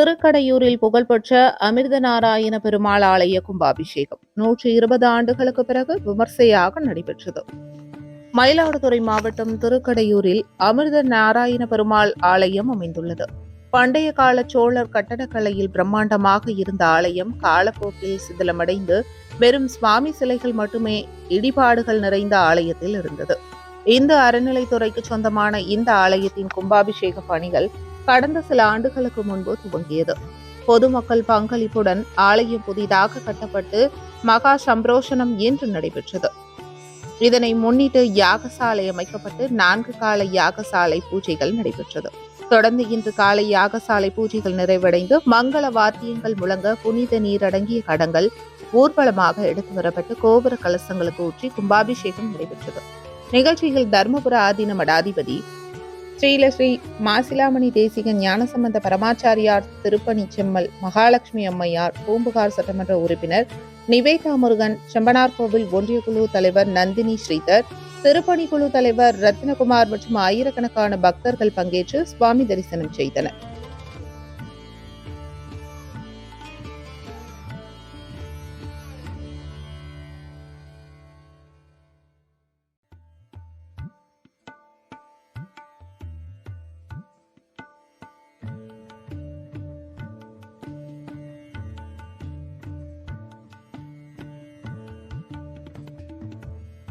திருக்கடையூரில் புகழ்பெற்ற அமிர்த நாராயண பெருமாள் ஆலய கும்பாபிஷேகம் நூற்றி இருபது ஆண்டுகளுக்கு பிறகு விமர்சையாக நடைபெற்றது. மயிலாடுதுறை மாவட்டம் திருக்கடையூரில் அமிர்த நாராயண பெருமாள் ஆலயம் அமைந்துள்ளது. பண்டைய கால சோழர் கட்டடக்கலையில் பிரம்மாண்டமாக இருந்த ஆலயம் காலப்போக்கில் சிதிலமடைந்து வெறும் சுவாமி சிலைகள் மட்டுமே இடிபாடுகள் நிறைந்த ஆலயத்தில் இருந்தது. இந்து அறநிலைத்துறைக்கு சொந்தமான இந்த ஆலயத்தின் கும்பாபிஷேக பணிகள் கடந்த சில ஆண்டுகளுக்கு முன்பு துவங்கியது. பொதுமக்கள் பங்களிப்புடன் ஆலயம் புதிதாக கட்டப்பட்டு மகா சம்ரோஷனம் இன்று நடைபெற்றது. இதனை முன்னிட்டு யாகசாலை அமைக்கப்பட்டு நான்கு கால யாகசாலை பூஜைகள் நடைபெற்றது. தொடர்ந்து இன்று காலை யாகசாலை பூஜைகள் நிறைவடைந்து மங்கள வாத்தியங்கள் முழங்க புனித நீர் அடங்கிய கடங்கள் ஊர்வலமாக எடுத்து வரப்பட்டு கோபுர கலசங்களுக்கு ஊற்றி கும்பாபிஷேகம் நடைபெற்றது. நிகழ்ச்சியில் தர்மபுர ஆதீன மடாதிபதி ஸ்ரீலஸ்ரீ மாசிலாமணி தேசிக ஞானசம்பந்த பரமாச்சாரியார் திருப்பணி செம்மல் மகாலட்சுமி அம்மையார் பூம்புகார் சட்டமன்ற உறுப்பினர் நிவேதா முருகன் செம்பனார் கோவில் ஒன்றிய குழு தலைவர் நந்தினி ஸ்ரீதர் திருப்பணி குழு தலைவர் ரத்னகுமார் மற்றும் ஆயிரக்கணக்கான பக்தர்கள் பங்கேற்று சுவாமி தரிசனம் செய்தனர்.